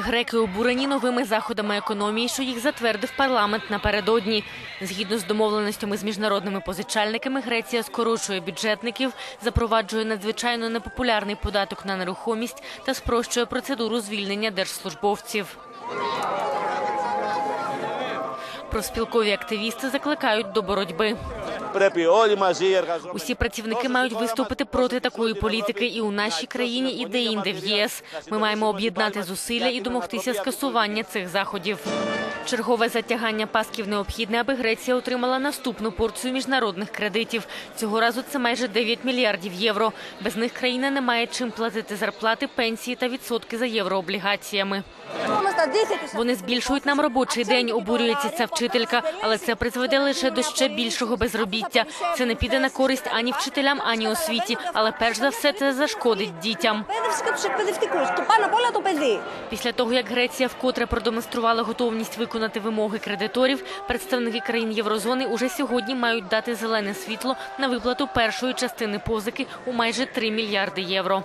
Греки обурені новими заходами економії, що їх затвердив парламент напередодні. Згідно з домовленостями з міжнародними позичальниками, Греція скорочує бюджетників, запроваджує надзвичайно непопулярний податок на нерухомість та спрощує процедуру звільнення держслужбовців. Профспілкові активісти закликають до боротьби. Πρέπει όλοι μαζί οι εργαζόμενοι. Усі працівники мають виступити проти такої політики і у нашій країні, і де-інде в ЄС. Ми маємо об'єднати зусилля і домогтися скасування цих заходів. Чергове затягання пасків необхідне, аби Греція отримала наступну порцію міжнародних кредитів. Цього разу це майже 9 мільярдів євро. Без них країна не має чим платити зарплати, пенсії та відсотки за єврооблігаціями. Вони збільшують нам робочий день, обурюється ця вчителька, але це призведе лише до ще більшого безробіття. Це не піде на користь ані вчителям, ані освіті. Але перш за все це зашкодить дітям. Після того як Греція вкотре продемонструвала готовність виконати вимоги кредиторів, представники країн Єврозони уже сьогодні мають дати зелене світло на виплату першої частини позики у майже 3 мільярди євро.